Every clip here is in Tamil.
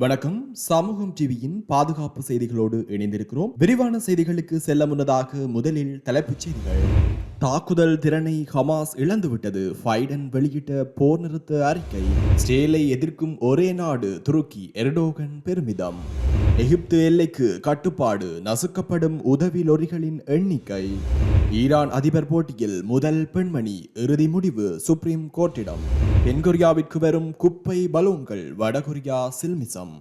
வணக்கம். சமூகம் டிவியின் பாதுகாப்பு செய்திகளோடு இணைந்திருக்கிறோம். விரிவான செய்திகளுக்கு செல்ல முன்னதாக முதலில் தலைப்புச் செய்திகள். தாக்குதல் திறனை ஹமாஸ் இழந்துவிட்டது. ஃபைடன் வெளியிட்ட போர் நிறுத்த அறிக்கை. ஸ்டேலை எதிர்க்கும் ஒரே நாடு துருக்கி எர்டோகன் பெருமிதம். எகிப்து எல்லைக்கு கட்டுப்பாடு நசுக்கப்படும் உதவி லொரிகளின் எண்ணிக்கை. ஈரான் அதிபர் போட்டியில் முதல் பெண்மணி இறுதி முடிவு சுப்ரீம் கோர்ட்டிடம். தென்கொரியாவிற்கு வரும் குப்பை பலூன்கள் வடகொரியா சில்மிசம்.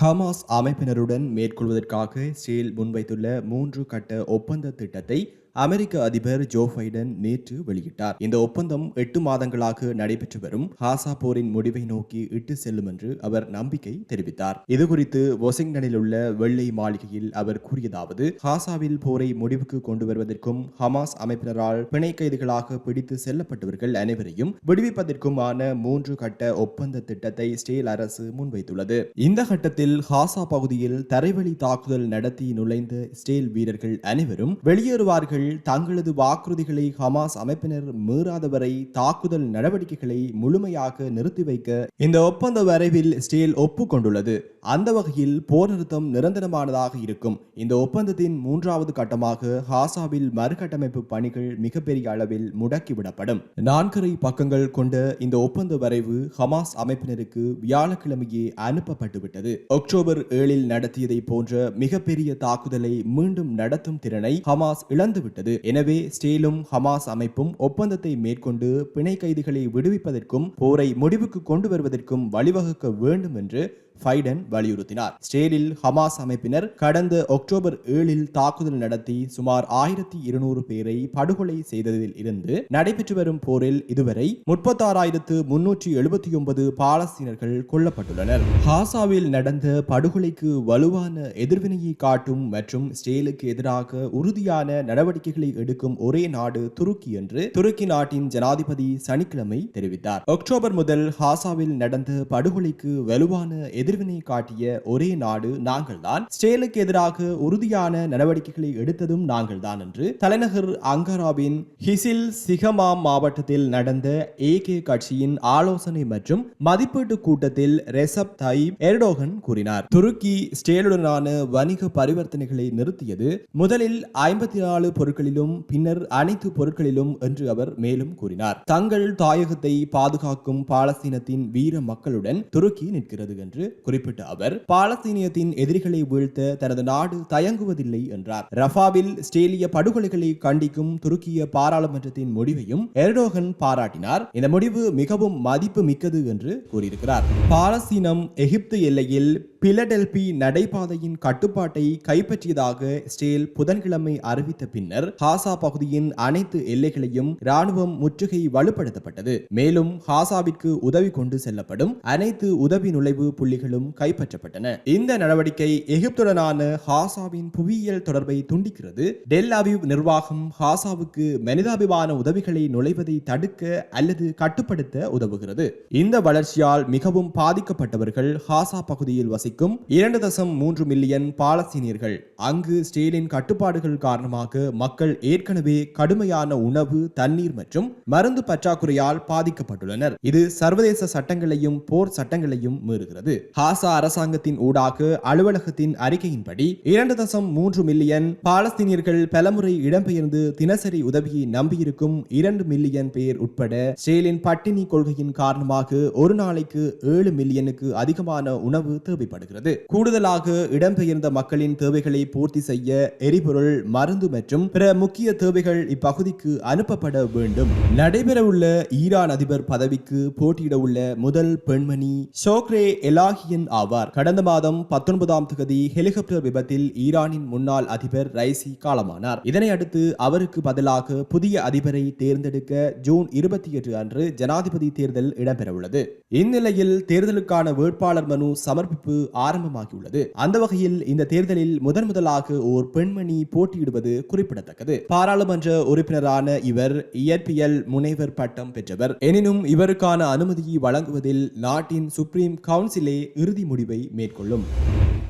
ஹமாஸ் அமைப்பினருடன் மேற்கொள்வதற்காக ஸ்டீல் முன்வைத்துள்ள மூன்று கட்ட ஒப்பந்த திட்டத்தை அமெரிக்க அதிபர் ஜோ பைடன் நேற்று வெளியிட்டார். இந்த ஒப்பந்தம் எட்டு மாதங்களாக நடைபெற்று வரும். ஹாசா போரின் முடிவை நோக்கி இட்டு செல்லும் என்று அவர் நம்பிக்கை தெரிவித்தார். இதுகுறித்து வாஷிங்டனில் உள்ள வெள்ளை மாளிகையில் அவர் கூறியதாவது ஹாசாவில் போரை முடிவுக்கு கொண்டு வருவதற்கும் ஹமாஸ் அமைப்பினரால் பிணை கைதிகளாக பிடித்து செல்லப்பட்டவர்கள் அனைவரையும் விடுவிப்பதற்குமான மூன்று கட்ட ஒப்பந்த திட்டத்தை ஸ்டேல் அரசு முன்வைத்துள்ளது. இந்த கட்டத்தில் ஹாசா பகுதியில் தரைவழி தாக்குதல் நடத்தி நுழைந்த ஸ்டேல் வீரர்கள் அனைவரும் வெளியேறுவார்கள் தங்களது வாக்குறுதிகளை ஹமாஸ் அமைப்பினர் மீறாதவரை தாக்குதல் நடவடிக்கைகளை முழுமையாக நிறுத்தி வைக்க இந்த ஒப்பந்த வரைவில் ஸ்டேல் ஒப்புக்கொண்டுள்ளது. அந்த வகையில் போர் நிறுத்தம் நிரந்தரமானதாக இருக்கும். இந்த ஒப்பந்தத்தின் மூன்றாவது கட்டமாக ஹாசாவில் மறுகட்டமைப்பு பணிகள் மிகப்பெரிய அளவில் முடக்கிவிடப்படும். நான்கரை பக்கங்கள் கொண்ட இந்த ஒப்பந்த வரைவு ஹமாஸ் அமைப்பினருக்கு வியாழக்கிழமையே அனுப்பப்பட்டுவிட்டது. அக்டோபர் ஏழில் நடத்தியதை போன்ற மிகப்பெரிய தாக்குதலை மீண்டும் நடத்தும் திறனை ஹமாஸ் இழந்துவிட்டது. எனவே ஸ்டேலும் ஹமாஸ் அமைப்பும் ஒப்பந்தத்தை மேற்கொண்டு பிணை கைதிகளை விடுவிப்பதற்கும் போரை முடிவுக்கு கொண்டு வருவதற்கும் வழிவகுக்க வேண்டும் என்று பைடன் வலியுறுத்தினார். ஸ்டேலில் ஹமாஸ் அமைப்பினர் கடந்த அக்டோபர் ஏழில் தாக்குதல் நடத்தி சுமார் ஆயிரத்தி இருநூறு பேரை படுகொலை செய்ததில் இருந்து நடைபெற்று வரும் போரில் இதுவரை முப்பத்தாறாயிரத்து முன்னூற்றி எழுபத்தி ஒன்பது பாலஸ்தீனர்கள் கொல்லப்பட்டுள்ளனர். ஹாசாவில் நடந்த படுகொலைக்கு வலுவான எதிர்வினையை காட்டும் மற்றும் ஸ்டேலுக்கு எதிராக உறுதியான நடவடிக்கைகளை எடுக்கும் ஒரே நாடு துருக்கி என்று துருக்கி நாட்டின் ஜனாதிபதி சனிக்கிழமை தெரிவித்தார். அக்டோபர் முதல் ஹாசாவில் நடந்த படுகொலைக்கு வலுவான எதிர்வினை காட்டிய ஒரே நாடு நாங்கள்தான். ஸ்டேலுக்கு எதிராக உறுதியான நடவடிக்கைகளை எடுத்ததும் நாங்கள்தான் என்று தலைநகர் அங்கராவின் ஹிசில் சிகமாம் மாவட்டத்தில் நடந்த ஏகே கட்சியின் ஆலோசனை மற்றும் மதிப்பீட்டு கூட்டத்தில் ரெசப் தாயிப் எர்டோகன் கூறினார். துருக்கி ஸ்டேலுடனான வணிக பரிவர்த்தனைகளை நிறுத்தியது முதலில் ஐம்பத்தி நாலு பொருட்களிலும் பின்னர் அனைத்து பொருட்களிலும் என்று அவர் மேலும் கூறினார். தங்கள் தாயகத்தை பாதுகாக்கும் பாலஸ்தீனத்தின் வீர மக்களுடன் துருக்கி நிற்கிறது என்று குறிப்பிட்ட அவர் பாலஸ்தீனியத்தின் எதிரிகளை வீழ்த்த தனது நாடு தயங்குவதில்லை என்றார். ரஃபாவில் ஸ்டேலிய படுகொலைகளை கண்டிக்கும் துருக்கிய பாராளுமன்றத்தின் முடிவையும் எர்டோகன் பாராட்டினார். இந்த முடிவு மிகவும் மதிப்பு மிக்கது என்று கூறியிருக்கிறார். பாலஸ்தீனம் எகிப்து எல்லையில் பிலடெல்பி நடைபாதையின் கட்டுப்பாட்டை கைப்பற்றியதாக ஸ்டேல் புதன்கிழமை அறிவித்த பின்னர் ஹாசா பகுதியின் அனைத்து எல்லைகளையும் ராணுவம் முற்றுகை வலுப்படுத்தப்பட்டது. மேலும் ஹாசாவிற்கு உதவி கொண்டு செல்லப்படும் அனைத்து உதவி நுழைவு புள்ளிகளும் கைப்பற்றப்பட்டன. இந்த நடவடிக்கை எகிப்துடனான ஹாசாவின் புவியியல் தொடர்பை துண்டிக்கிறது. டெல் அவிவ் நிர்வாகம் ஹாசாவுக்கு மனிதாபிமான உதவிகளை நுழைவதை தடுக்க அல்லது கட்டுப்படுத்த உதவுகிறது. இந்த வளர்ச்சியால் மிகவும் பாதிக்கப்பட்டவர்கள் ஹாசா பகுதியில் வசிக்கும் வசிக்கும் இரண்டு தசம் மூன்று மில்லியன் பாலஸ்தீனியர்கள். அங்கு ஸ்டேலின் கட்டுப்பாடுகள் காரணமாக மக்கள் ஏற்கனவே கடுமையான உணவு தண்ணீர் மற்றும் மருந்து பற்றாக்குறையால் பாதிக்கப்பட்டுள்ளனர். இது சர்வதேச சட்டங்களையும் போர் சட்டங்களையும் மீறுகிறது. ஹாசா அரசாங்கத்தின் ஊடாக அலுவலகத்தின் அறிக்கையின்படி இரண்டு தசம் மூன்று மில்லியன் பாலஸ்தீனியர்கள் பலமுறை இடம்பெயர்ந்து தினசரி உதவியை நம்பியிருக்கும் இரண்டு மில்லியன் பேர் உட்பட ஸ்டேலின் பட்டினி கொள்கையின் காரணமாக ஒரு நாளைக்கு ஏழு மில்லியனுக்கு அதிகமான உணவு தேவைப்படும் தேவைப்படுகிறது கூடுதலாக இடம்பெயர்ந்த மக்களின் தேவைகளை பூர்த்தி செய்ய எரிபொருள் மருந்து மற்றும் பிற முக்கிய தேவைகள் இப்பகுதிக்கு அனுப்பப்பட வேண்டும். நடைபெறவுள்ள ஈரான் அதிபர் பதவிக்கு போட்டியிட உள்ள முதல் பெண்மணி ஷோக்ரே எலாகியன் ஆவார். கடந்த மாதம் பத்தொன்பதாம் தேதி ஹெலிகாப்டர் விபத்தில் ஈரானின் முன்னாள் அதிபர் ரைசி காலமானார். இதனை அடுத்து அவருக்கு பதிலாக புதிய அதிபரை தேர்ந்தெடுக்க ஜூன் இருபத்தி எட்டு அன்று ஜனாதிபதி தேர்தல் இடம்பெறவுள்ளது. இந்நிலையில் தேர்தலுக்கான வேட்பாளர் மனு சமர்ப்பிப்பு ஆரம்பமாகியுள்ளது. அந்த வகையில் இந்த தேர்தலில் முதன் முதலாக ஓர் பெண்மணி போட்டியிடுவது குறிப்பிடத்தக்கது. பாராளுமன்ற உறுப்பினரான இவர் இயற்பியல் முனைவர் பட்டம் பெற்றவர். எனினும் இவருக்கான அனுமதியை வழங்குவதில் நாட்டின் சுப்ரீம் கவுன்சிலே இறுதி முடிவை மேற்கொள்ளும்.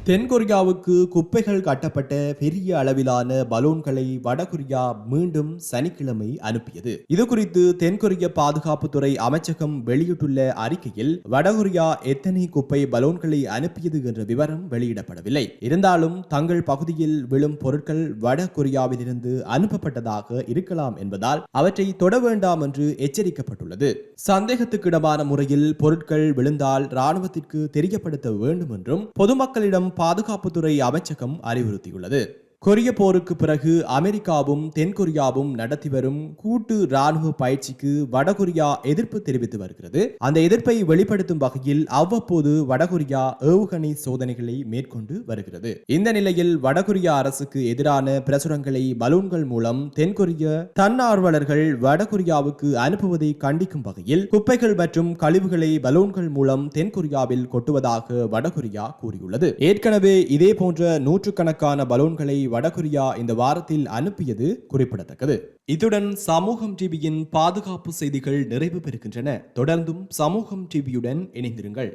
தென்கொரியாவுக்கு குப்பைகள் கட்டப்பட்ட பெரிய அளவிலான பலூன்களை வடகொரியா மீண்டும் சனிக்கிழமை அனுப்பியது. இது குறித்து தென்கொரிய பாதுகாப்புத்துறை அமைச்சகம் வெளியிட்டுள்ள அறிக்கையில் வடகொரியா எத்தனை குப்பை பலூன்களை அனுப்பியது என்ற விவரம் வெளியிடப்படவில்லை. இருந்தாலும் தங்கள் பகுதியில் விழும் பொருட்கள் வடகொரியாவிலிருந்து அனுப்பப்பட்டதாக இருக்கலாம் என்பதால் அவற்றை தொட வேண்டாம் என்று எச்சரிக்கப்பட்டுள்ளது. சந்தேகத்துக்கிடமான முறையில் பொருட்கள் விழுந்தால் ராணுவத்திற்கு தெரியப்படுத்த வேண்டும் என்றும் பொதுமக்களிடம் பாதுகாப்புத்துறை அமைச்சகம் அறிவுறுத்தியுள்ளது. கொரிய போருக்கு பிறகு அமெரிக்காவும் தென்கொரியாவும் நடத்தி வரும் கூட்டு ராணுவ பயிற்சிக்கு வடகொரியா எதிர்ப்பு தெரிவித்து வருகிறது. அந்த எதிர்ப்பை வெளிப்படுத்தும் வகையில் அவ்வப்போது வடகொரியா ஏவுகணை சோதனைகளை மேற்கொண்டு வருகிறது. இந்த நிலையில் வடகொரியா அரசுக்கு எதிரான பிரசுரங்களை பலூன்கள் மூலம் தென்கொரிய தன்னார்வலர்கள் வடகொரியாவுக்கு அனுப்புவதை கண்டிக்கும் வகையில் குப்பைகள் மற்றும் கழிவுகளை பலூன்கள் மூலம் தென்கொரியாவில் கொட்டுவதாக வடகொரியா கூறியுள்ளது. ஏற்கனவே இதே போன்ற நூற்றுக்கணக்கான பலூன்களை வடகொரியா இந்த வாரத்தில் அனுப்பியது குறிப்பிடத்தக்கது. இத்துடன் சமூகம் டிவியின் பாதுகாப்பு செய்திகள் நிறைவு பெறுகின்றன. தொடர்ந்தும் சமூகம் டிவியுடன் இணைந்திருங்கள்.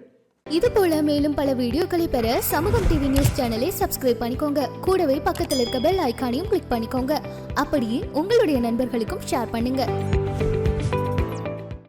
இது போல மேலும் பல வீடியோக்களை பெற சமூகம் டிவி நியூஸ் சேனலை சப்ஸ்கிரைப் பண்ணிக்கோங்க. கூடவே பக்கத்தில் இருக்க பெல் ஐக்கானையும் கிளிக் பண்ணிக்கோங்க. அப்படியே உங்களுடைய நண்பர்களுக்கும் ஷேர் பண்ணுங்க.